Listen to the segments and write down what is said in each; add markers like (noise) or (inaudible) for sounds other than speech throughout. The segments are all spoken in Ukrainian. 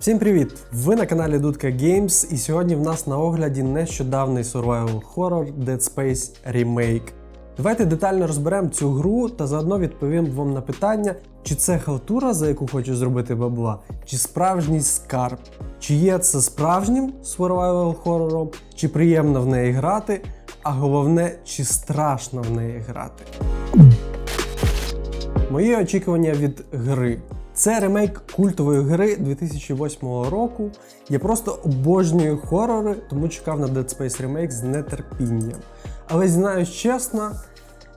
Всім привіт! Ви на каналі Дудка Games, і сьогодні в нас на огляді нещодавний survival horror Dead Space Remake. Давайте детально розберемо цю гру та заодно відповім вам на питання, чи це халтура, за яку хочу зробити бабла, чи справжній скарб, чи є це справжнім survival хорором, чи приємно в неї грати, а головне, чи страшно в неї грати. Мої очікування від гри. Це ремейк культової гри 2008 року. Я просто обожнюю хорори, тому чекав на Dead Space Remake з нетерпінням. Але знаю чесно,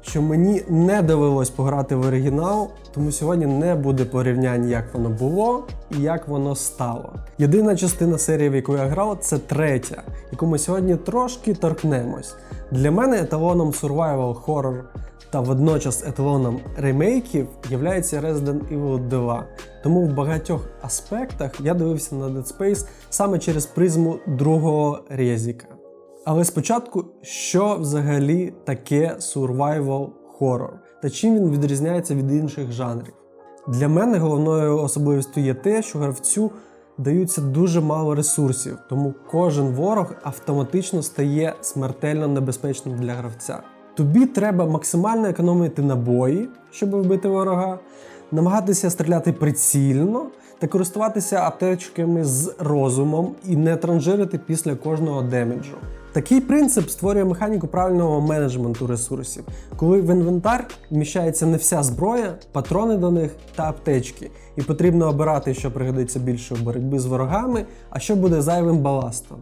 що мені не довелось пограти в оригінал, тому сьогодні не буде порівнянь, як воно було і як воно стало. Єдина частина серії, в яку я грав, це третя, яку ми сьогодні трошки торкнемось. Для мене еталоном survival horror та водночас еталоном ремейків являється Resident Evil 2. Тому в багатьох аспектах я дивився на Dead Space саме через призму другого резіка. Але спочатку, що взагалі таке survival horror та чим він відрізняється від інших жанрів? Для мене головною особливістю є те, що гравцю даються дуже мало ресурсів, тому кожен ворог автоматично стає смертельно небезпечним для гравця. Тобі треба максимально економити набої, щоб вбити ворога, намагатися стріляти прицільно та користуватися аптечками з розумом і не транжирити після кожного демеджу. Такий принцип створює механіку правильного менеджменту ресурсів, коли в інвентар вміщається не вся зброя, патрони до них та аптечки, і потрібно обирати, що пригодиться більше в боротьбі з ворогами, а що буде зайвим баластом.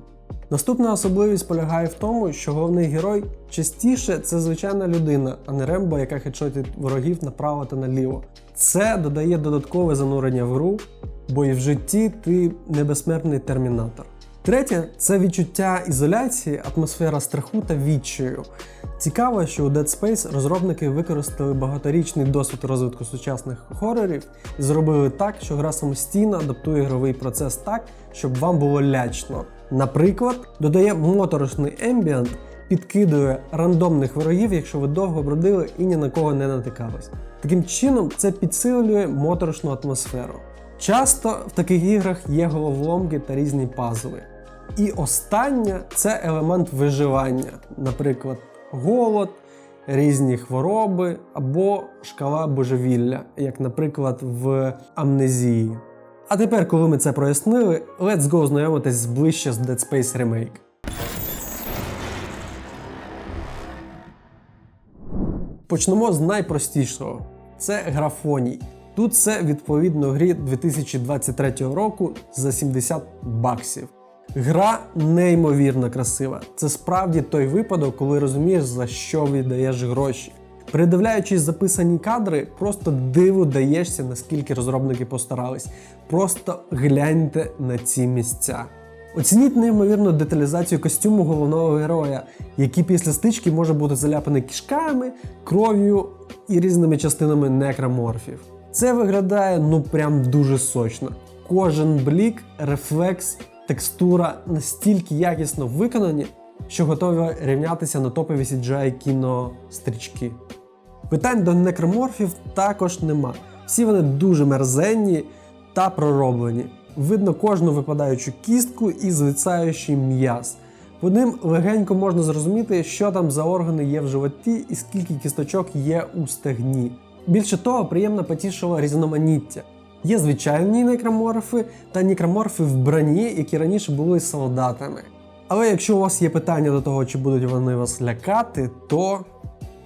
Наступна особливість полягає в тому, що головний герой частіше це звичайна людина, а не рембо, яка хедшотить ворогів направо та наліво. Це додає додаткове занурення в гру, бо і в житті ти небезсмертний термінатор. Третє це відчуття ізоляції, атмосфера страху та відчаю. Цікаво, що у Dead Space розробники використали багаторічний досвід розвитку сучасних хорорів і зробили так, що гра самостійно адаптує ігровий процес так, щоб вам було лячно. Наприклад, додає моторошний ембіант, підкидує рандомних ворогів, якщо ви довго бродили і ні на кого не натикались. Таким чином, це підсилює моторошну атмосферу. Часто в таких іграх є головоломки та різні пазли. І останнє це елемент виживання, наприклад, голод, різні хвороби або шкала божевілля, як, наприклад, в амнезії. А тепер, коли ми це прояснили, let's go знайомитись ближче з Dead Space Remake. Почнемо з найпростішого: це графоній. Тут це відповідно грі 2023 року за 70 баксів. Гра неймовірно красива. Це справді той випадок, коли розумієш, за що віддаєш гроші. Передивляючись записані кадри, просто диву даєшся, наскільки розробники постарались. Просто гляньте на ці місця. Оцініть неймовірну деталізацію костюму головного героя, який після стички може бути заляпаний кишками, кров'ю і різними частинами некроморфів. Це виглядає ну прям дуже сочно. Кожен блік, рефлекс, текстура настільки якісно виконані, що готові рівнятися на топові CGI кінострічки. Питань до некроморфів також нема. Всі вони дуже мерзенні та пророблені. Видно кожну випадаючу кістку і звицаючий м'яз. По ним легенько можна зрозуміти, що там за органи є в животі і скільки кісточок є у стегні. Більше того, приємно потішило різноманіття. Є звичайні некроморфи та некроморфи в броні, які раніше були солдатами. Але якщо у вас є питання до того, чи будуть вони вас лякати, то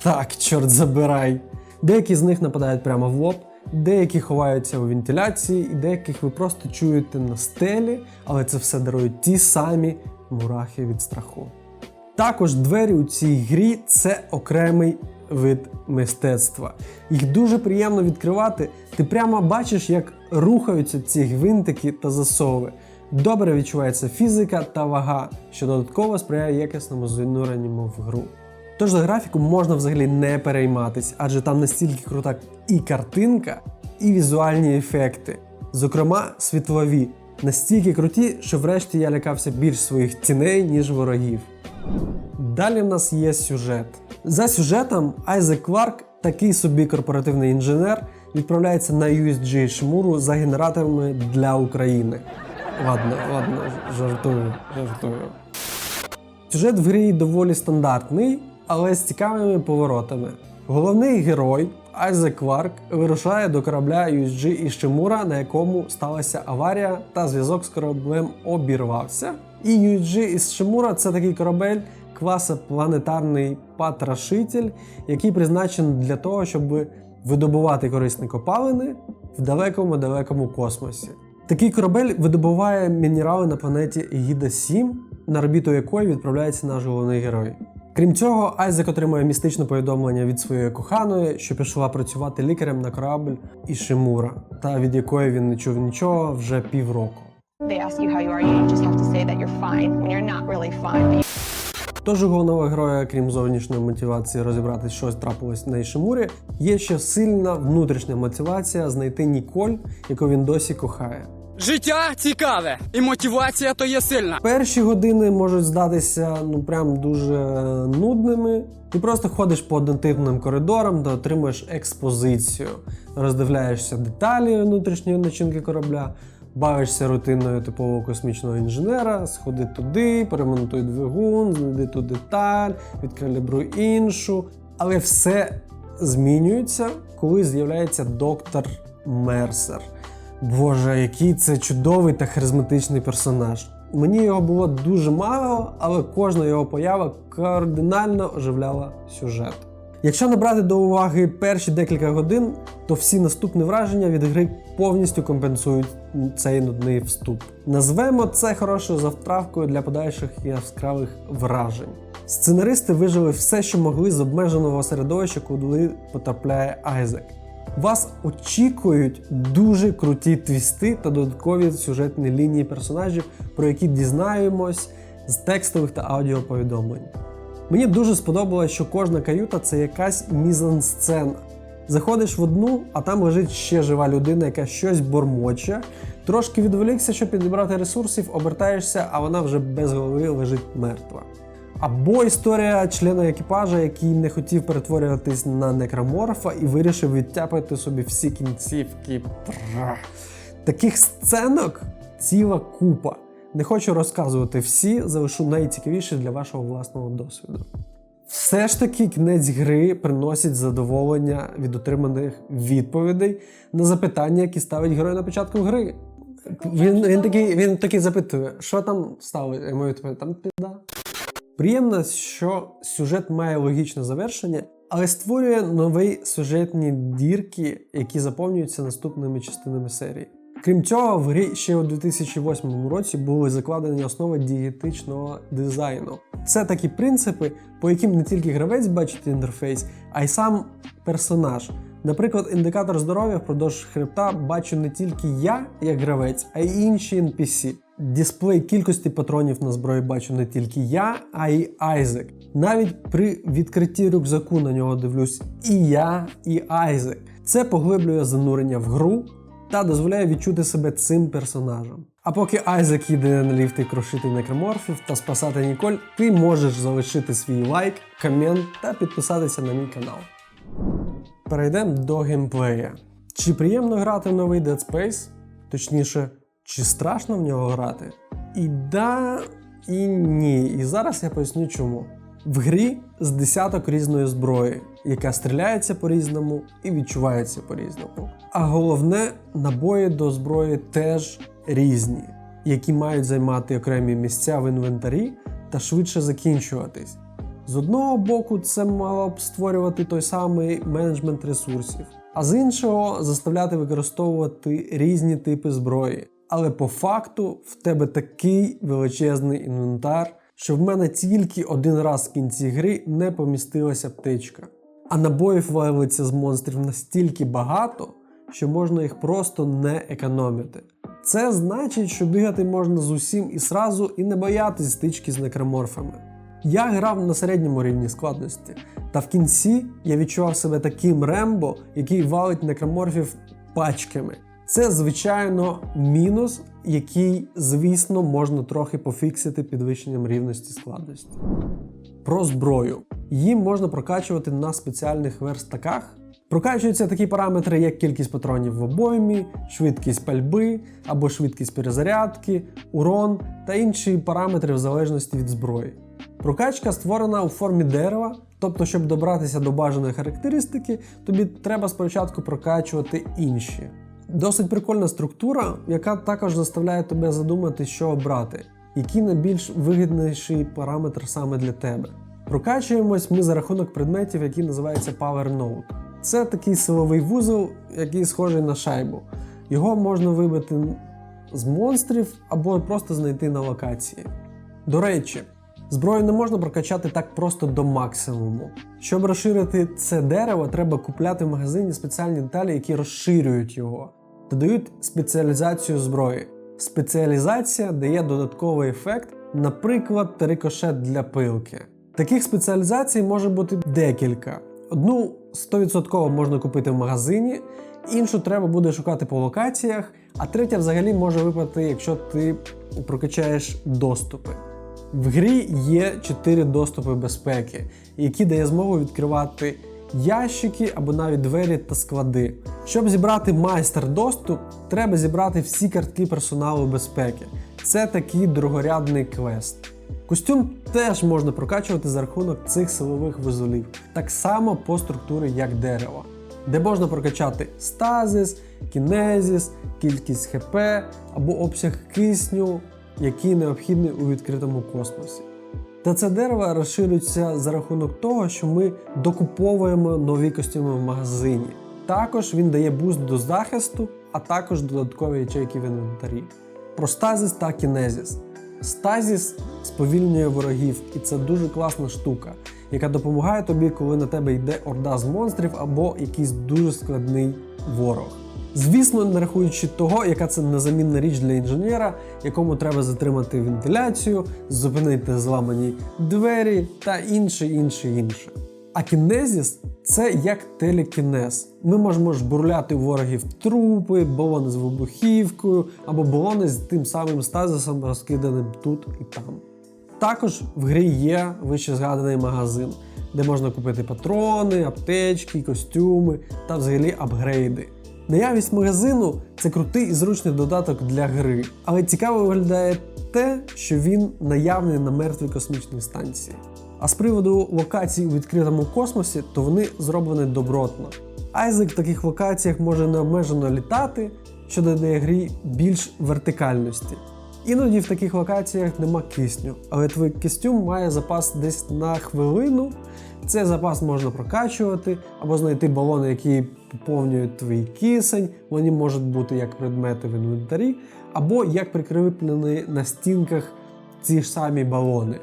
так, чорт забирай. Деякі з них нападають прямо в лоб, деякі ховаються у вентиляції, і деяких ви просто чуєте на стелі, але це все дарують ті самі мурахи від страху. Також двері у цій грі це окремий вид мистецтва. Їх дуже приємно відкривати. Ти прямо бачиш, як рухаються ці гвинтики та засови. Добре відчувається фізика та вага, що додатково сприяє якісному зануренню в гру. Тож за графіку можна взагалі не перейматись, адже там настільки крута і картинка, і візуальні ефекти, зокрема світлові, настільки круті, що врешті я лякався більш своїх тіней, ніж ворогів. Далі в нас є сюжет. За сюжетом Айзек Кларк, такий собі корпоративний інженер, відправляється на USG Шмуру за генераторами для України. Ладно, ладно, жартую, жартую. Сюжет в грі доволі стандартний, але з цікавими поворотами. Головний герой Айзек Кларк вирушає до корабля USG Ішимура, на якому сталася аварія та зв'язок з кораблем обірвався. І USG Ішимура це такий корабель класа планетарний патрашитель, який призначений для того, щоб видобувати корисні копалини в далекому-далекому космосі. Такий корабель видобуває мінерали на планеті Егіда 7, на орбіту якої відправляється наш головний герой. Крім цього, Айзек отримує містичне повідомлення від своєї коханої, що пішла працювати лікарем на корабль Ішимура, та від якої він не чув нічого вже півроку. They ask you how you are, you just have to say that you're fine when you're not really fine. Тож у головного героя, крім зовнішньої мотивації розібратись, щось трапилось на Ішимурі, є ще сильна внутрішня мотивація знайти Ніколь, яку він досі кохає. Життя цікаве, і мотивація то є сильна. Перші години можуть здатися ну прям дуже нудними. Ти просто ходиш по однотипним коридорам та отримуєш експозицію, роздивляєшся деталі внутрішньої начинки корабля, бавишся рутиною типового космічного інженера, сходи туди, перемонтуй двигун, знайди ту деталь, відкалібруй іншу. Але все змінюється, коли з'являється доктор Мерсер. Боже, який це чудовий та харизматичний персонаж. Мені його було дуже мало, але кожна його поява кардинально оживляла сюжет. Якщо не брати до уваги перші декілька годин, то всі наступні враження від гри повністю компенсують цей нудний вступ. Назвемо це хорошою завтравкою для подальших яскравих вражень. Сценаристи вижили все, що могли з обмеженого середовища, куди потрапляє Айзек. Вас очікують дуже круті твісти та додаткові сюжетні лінії персонажів, про які дізнаємось з текстових та аудіоповідомлень. Мені дуже сподобалось, що кожна каюта це якась мізансцена. Заходиш в одну, а там лежить ще жива людина, яка щось бормоче. Трошки відволікся, щоб підібрати ресурсів, обертаєшся, а вона вже без голови лежить мертва. Або історія члена екіпажа, який не хотів перетворюватись на некроморфа і вирішив відтяпати собі всі кінцівки. Таких сценок ціла купа. Не хочу розказувати всі, залишу найцікавіші для вашого власного досвіду. Все ж таки, кінець гри приносить задоволення від отриманих відповідей на запитання, які ставить герой на початку гри. Він, він, такий, він такий запитує, що там стало? Я відповідаю, там піда. Приємно, що сюжет має логічне завершення, але створює нові сюжетні дірки, які заповнюються наступними частинами серії. Крім цього, в грі ще у 2008 році були закладені основи дієтичного дизайну. Це такі принципи, по яким не тільки гравець бачить інтерфейс, а й сам персонаж. Наприклад, індикатор здоров'я впродовж хребта бачу не тільки я, як гравець, а й інші NPC. Дисплей кількості патронів на зброї бачу не тільки я, а й Айзек. Навіть при відкритті рюкзаку на нього дивлюсь і я, і Айзек. Це поглиблює занурення в гру та дозволяє відчути себе цим персонажем. А поки Айзек їде на ліфти крушити некроморфів та спасати Ніколь, ти можеш залишити свій лайк, комент та підписатися на мій канал. Перейдемо до геймплея. Чи приємно грати в новий Dead Space? Точніше, чи страшно в нього грати? І да, і ні. І зараз я поясню чому. В грі з десяток різної зброї, яка стріляється по-різному і відчувається по-різному. А головне, набої до зброї теж різні, які мають займати окремі місця в інвентарі та швидше закінчуватись. З одного боку, це мало б створювати той самий менеджмент ресурсів, а з іншого заставляти використовувати різні типи зброї. Але по факту в тебе такий величезний інвентар, що в мене тільки один раз в кінці гри не помістилася птичка. А набоїв виявиться з монстрів настільки багато, що можна їх просто не економити. Це значить, що бігати можна з усім і сразу, і не боятись стички з некроморфами. Я грав на середньому рівні складності, та в кінці я відчував себе таким рембо, який валить некроморфів пачками. Це, звичайно, мінус, який, звісно, можна трохи пофіксити підвищенням рівності складності. Про зброю. Її можна прокачувати на спеціальних верстаках. Прокачуються такі параметри, як кількість патронів в обоймі, швидкість пальби або швидкість перезарядки, урон та інші параметри в залежності від зброї. Прокачка створена у формі дерева, тобто, щоб добратися до бажаної характеристики, тобі треба спочатку прокачувати інші. Досить прикольна структура, яка також заставляє тебе задумати, що обрати, який найбільш вигідніший параметр саме для тебе. Прокачуємось ми за рахунок предметів, які називаються Power Node. Це такий силовий вузол, який схожий на шайбу. Його можна вибити з монстрів або просто знайти на локації. До речі, зброю не можна прокачати так просто до максимуму. Щоб розширити це дерево, треба купляти в магазині спеціальні деталі, які розширюють його, додають спеціалізацію зброї. Спеціалізація дає додатковий ефект, наприклад, рикошет для пилки. Таких спеціалізацій може бути декілька. Одну 100% можна купити в магазині, іншу треба буде шукати по локаціях, а третя взагалі може випати, якщо ти прокачаєш доступи. В грі є 4 доступи безпеки, які дає змогу відкривати ящики або навіть двері та склади. Щоб зібрати майстер доступ, треба зібрати всі картки персоналу безпеки. Це такий другорядний квест. Костюм теж можна прокачувати за рахунок цих силових вузолів, так само по структурі як дерево, де можна прокачати стазис, кінезіс, кількість ХП або обсяг кисню, який необхідний у відкритому космосі. Та це дерево розширюється за рахунок того, що ми докуповуємо нові костюми в магазині. Також він дає буст до захисту, а також додаткові ячейки в інвентарі. Про стазіс та кінезіс. Стазіс сповільнює ворогів, і це дуже класна штука, яка допомагає тобі, коли на тебе йде орда з монстрів або якийсь дуже складний ворог. Звісно, не рахуючи того, яка це незамінна річ для інженера, якому треба затримати вентиляцію, зупинити зламані двері та інше, інше, інше. А кінезіс це як телекінез. Ми можемо жбурляти ворогів трупи, балони з вибухівкою або балони з тим самим стазисом, розкиданим тут і там. Також в грі є вище згаданий магазин, де можна купити патрони, аптечки, костюми та взагалі апгрейди. Наявність магазину це крутий і зручний додаток для гри, але цікаво виглядає те, що він наявний на мертвій космічній станції. А з приводу локацій у відкритому космосі, то вони зроблені добротно. Айзек в таких локаціях може необмежено літати, що додає грі більш вертикальності. Іноді в таких локаціях нема кисню, але твій костюм має запас десь на хвилину. Цей запас можна прокачувати або знайти балони, які поповнюють твій кисень. Вони можуть бути як предмети в інвентарі, або як прикріплені на стінках ці ж самі балони.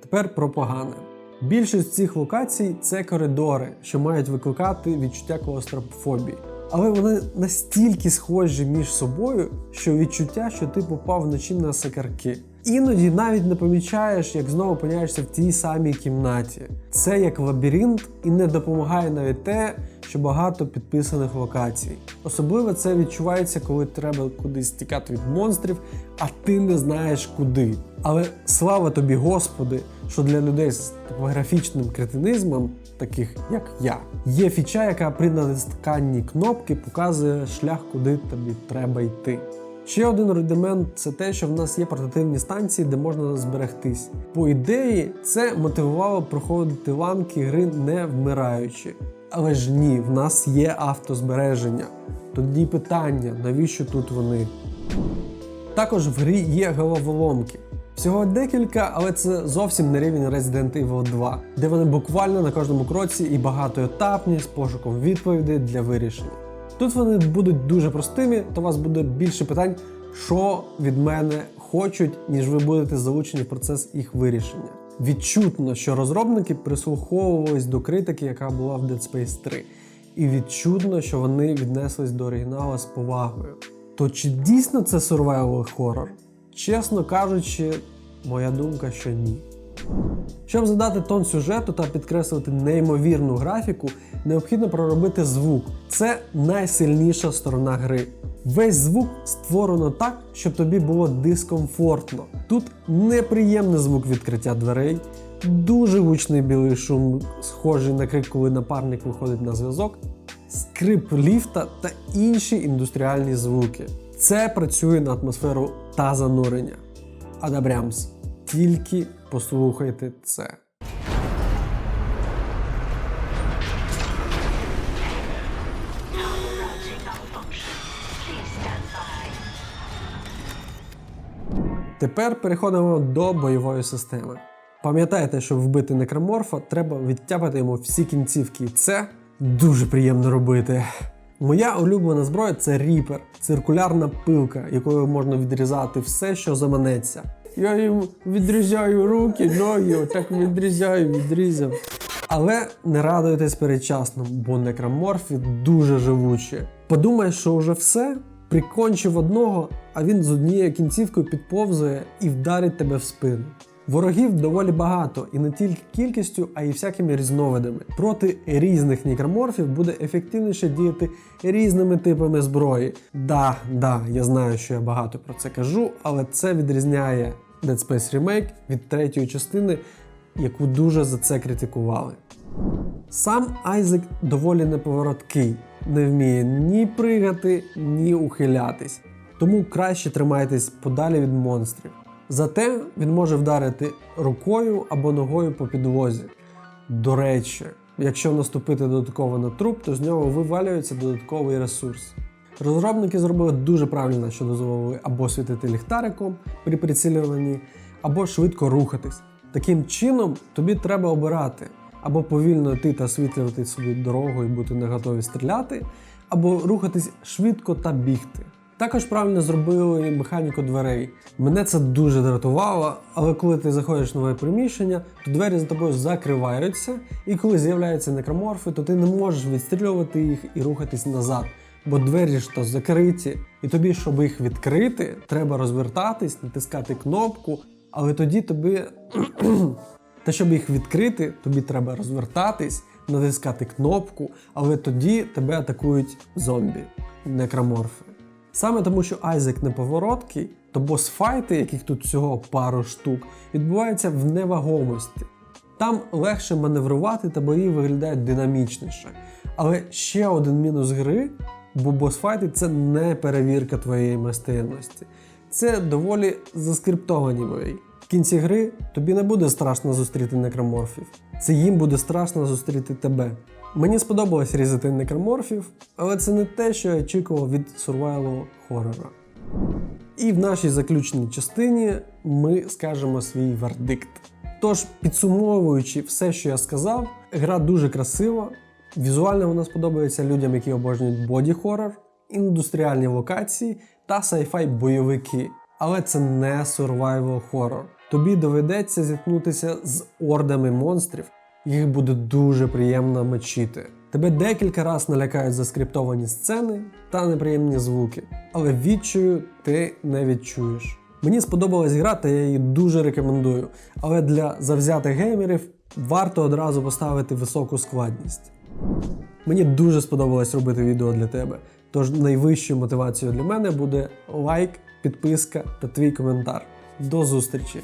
Тепер про погане. Більшість цих локацій це коридори, що мають викликати відчуття клаустрофобії. Але вони настільки схожі між собою, що відчуття, що ти попав вночі на сакарки. Іноді навіть не помічаєш, як знову опиняєшся в тій самій кімнаті. Це як лабіринт і не допомагає навіть те, що багато підписаних локацій. Особливо це відчувається, коли треба кудись тікати від монстрів, а ти не знаєш куди. Але слава тобі, Господи, що для людей з топографічним кретинизмом, таких як я, є фіча, яка при натисканні кнопки показує шлях, куди тобі треба йти. Ще один рудимент це те, що в нас є портативні станції, де можна зберегтись. По ідеї, це мотивувало проходити ланки гри не вмираючи. Але ж ні, в нас є автозбереження. Тоді питання, навіщо тут вони? Також в грі є головоломки. Всього декілька, але це зовсім не рівень Resident Evil 2, де вони буквально на кожному кроці і багатоетапні з пошуком відповідей для вирішення. Тут вони будуть дуже простими, то у вас буде більше питань, що від мене хочуть, ніж ви будете залучені в процес їх вирішення. Відчутно, що розробники прислуховувались до критики, яка була в Dead Space 3, і відчутно, що вони віднеслись до оригіналу з повагою. То чи дійсно це survival хоррор? Чесно кажучи, моя думка, що ні. Щоб задати тон сюжету та підкреслити неймовірну графіку, необхідно проробити звук. Це найсильніша сторона гри. Весь звук створено так, щоб тобі було дискомфортно. Тут неприємний звук відкриття дверей, дуже гучний білий шум, схожий на крик, коли напарник виходить на зв'язок, скрип ліфта та інші індустріальні звуки. Це працює на атмосферу та занурення. Адабрямс. Тільки послухайте це. Тепер переходимо до бойової системи. Пам'ятайте, щоб вбити некроморфа, треба відтяпати йому всі кінцівки. І це дуже приємно робити. Моя улюблена зброя це ріпер, циркулярна пилка, якою можна відрізати все, що заманеться. Я їм відрізаю руки, ноги, отак відрізаю, відрізав. Але не радуйтесь передчасно, бо некроморфі дуже живучі. Подумай, що вже все, прикончив одного, а він з однією кінцівкою підповзує і вдарить тебе в спину. Ворогів доволі багато, і не тільки кількістю, а й всякими різновидами. Проти різних некроморфів буде ефективніше діяти різними типами зброї. Да, да, я знаю, що я багато про це кажу, але це відрізняє Dead Space Remake від третьої частини, яку дуже за це критикували. Сам Айзек доволі неповороткий, не вміє ні пригати, ні ухилятись. Тому краще тримайтесь подалі від монстрів. Зате він може вдарити рукою або ногою по підлозі. До речі, якщо наступити додатково на труп, то з нього вивалюється додатковий ресурс. Розробники зробили дуже правильно, що дозволили або світити ліхтариком при прицілюванні, або швидко рухатись. Таким чином, тобі треба обирати або повільно йти та освітлювати собі дорогу і бути не готові стріляти, або рухатись швидко та бігти. Також правильно зробили механіку дверей. Мене це дуже дратувало, але коли ти заходиш в нове приміщення, то двері за тобою закриваються, і коли з'являються некроморфи, то ти не можеш відстрілювати їх і рухатись назад. Бо двері ж то закриті, і тобі, щоб їх відкрити, треба розвертатись, натискати кнопку, але тоді тобі. (clears throat) Та щоб їх відкрити, тобі треба розвертатись, натискати кнопку, але тоді тебе атакують зомбі, некроморфи. Саме тому, що Айзек неповороткий, то босфайти, яких тут всього пару штук, відбуваються в невагомості. Там легше маневрувати та бої виглядають динамічніше. Але ще один мінус гри, бо босфайти це не перевірка твоєї майстерності. Це доволі заскриптовані бої. В кінці гри тобі не буде страшно зустріти некроморфів. Це їм буде страшно зустріти тебе. Мені сподобалось різати некроморфів, але це не те, що я очікував від survival хорора. І в нашій заключній частині ми скажемо свій вердикт. Тож, підсумовуючи все, що я сказав, гра дуже красива. Візуально вона сподобається людям, які обожнюють боді-хорор, індустріальні локації та сайфай бойовики. Але це не survival horror. Тобі доведеться зіткнутися з ордами монстрів, їх буде дуже приємно мочити. Тебе декілька разів налякають заскриптовані сцени та неприємні звуки, але відчую ти не відчуєш. Мені сподобалась гра, та я її дуже рекомендую. Але для завзятих геймерів варто одразу поставити високу складність. Мені дуже сподобалось робити відео для тебе. Тож найвищою мотивацією для мене буде лайк, підписка та твій коментар. До зустрічі!